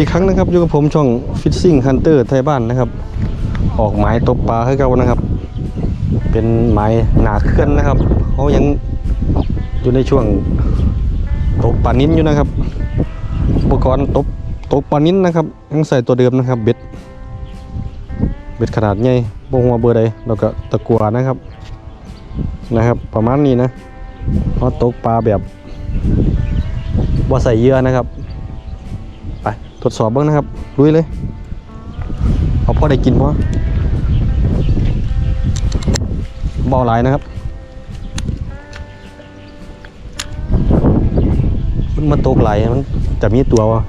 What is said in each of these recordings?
ดีครั้งนะครับอยู่กับผมช่องฟิชซิ่งฮันเตอร์ไทยบ้านนะครับ ออกหมายตกปลาให้เก่านะครับ เป็นหมายหนาเคลื่อนนะครับเขายังอยู่ในช่วงตกปลานิ้นอยู่นะครับ อุปกรณ์ตกตกปลานิ้นนะครับยังใส่ตัวเดิมนะครับเบ็ดเบ็ดขนาดใหญ่บงหัวเบอร์ใดแล้วก็ตะกัวนะครับนะครับ ประมาณนี้นะเขาะตกปลาแบบบ่าใส่เยื่อนะครับ ไปทดสอบบ้างนะครับลุยเลย เอาพ่อได้กินพ่อเบาหลายนะครับมันมาตกไหลมันจะมีตัววะ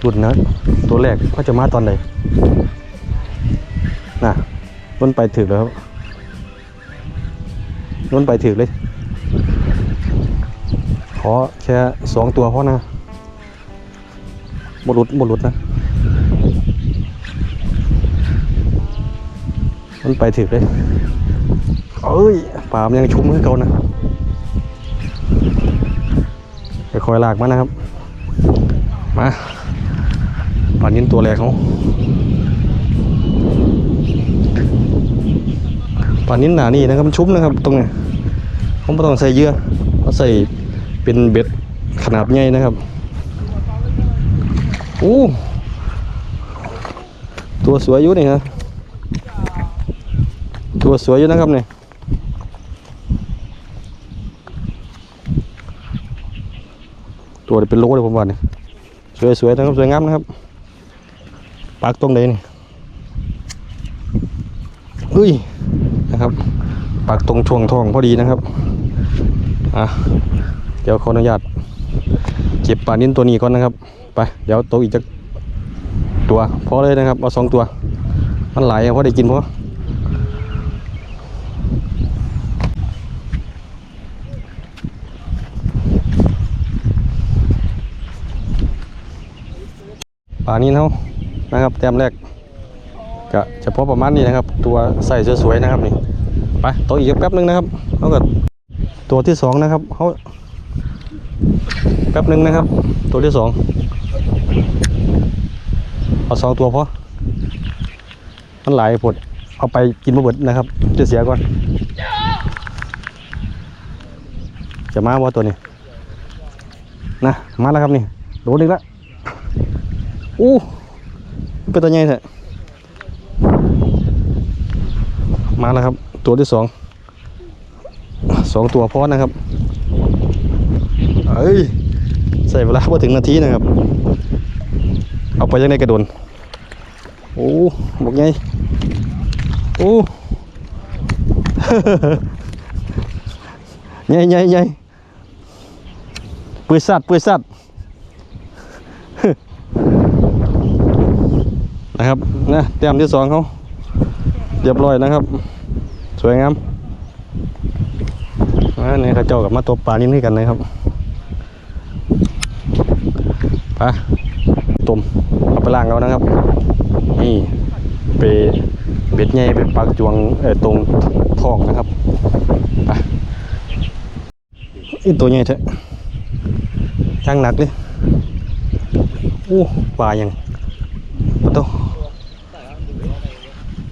หลุดนะ ตัวแรกก็จะมาตอนไหนน่ะมันไปถึกแล้วครับ นุ่นไปถึกเลย ขอแค่สองตัวพอนะบหลุดบหลุดนะมันไปถึกเลยเอ้ยปามยังชุ่มมือเก่านะไปคอยลากมานะครับ มาป่านนี้ตัวแรกเขาป่านนี้หนานี่นะครับมันชุ่มนะครับตรงนี้ เขาไม่ต้องใส่เยื่อเขาใส่เป็นเบ็ดขนาดใหญ่นะครับโอ้ตัวสวยอยู่นี่ฮะตัวสวยอยู่นะครับเนี่ยตัวเป็นโลเลยผมว่าเนี่ยสวยๆนะครับสวยงามนะครับปากตรงไหนนี่เฮ้ยนะครับปักตรงช่วงท้องพอดีนะครับ อะเดี๋ยวขออนุญาตเก็บปลานิ้นตัวนี้ก่อนนะครับไปเดี๋ยวตัวอีกจะตัวพอเลยนะครับเอาสองตัว มันหลายอะได้กินพอปลานิ้นเขานะครับแต้มแรกก็เฉพาะประมาณนี้นะครับ ตัวใส่สวยๆนะครับนี่ไปตัวอีกแป๊บนึงนะครับเขาก็ ตัวที่สองนะครับเขาแป๊บนึงนะครับ ตัวที่สองเอาสองตัวพอมันหลายผดเอาไปกินมาเบิดนะครับจะเสียก่อน จะมาว่าตัวนี้นะมาแล้วครับนี่โดนอีกแล้วอู้เป็นตัวใหญ่แท้มาแล้วครับ ตัวที่สอง สองตัวพอนะครับเอ้ยใส่เวลาพอถึงนาทีนะครับ เอาไปยังไงกระโดนโอ้บอกไงโอ้ไงไงไงปืนสัตว์ปืนสัตว์นะครับนะเตรียมที่สองเขาเรียบร้อยนะครับ สวยงาม อันนี้เขาเจ้ากับมาตัวปลานี่ด้วยกันนะครับไปต้มเอาไปล้างเอานะครับ นี่ไปเบ็ดใหญ่ไปปักจวงเออตรงท้องนะครับไปอีตัวใหญ่แท้ช่างหนักเลยโอ้ปลาอยังปะโต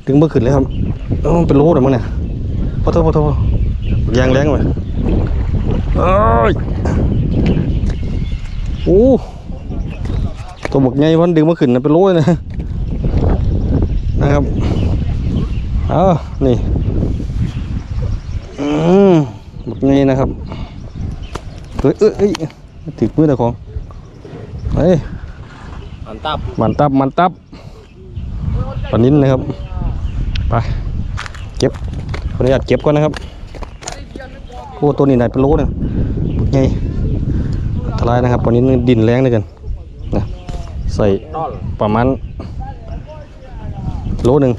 ถึงเมื่อคืนเลยครับเออมันเป็นโลเลยมั้งเนี่ยพอโทษพอโทษยางแรงไป เอ้ยโอ้ตัวบกใหญ่วันดึงเมื่อคืนนะเป็นโลเลยนะนะครับเอ้านี่อืมบกใหญ่นะครับเฮ้ยเอ้ยเอ้ยถือมือตะของเฮ้ยอันตับมันตับมันตับปลานิ้นนะครับไปเก็บขออนุญาตเก็บก่อนนะครับ โอ้ตัวนี้ไหนเป็นโลเนี่ยไงทลายนะครับตอนนี้ดินแรงเลยกันนะใส่ประมาณโลหนึ่ง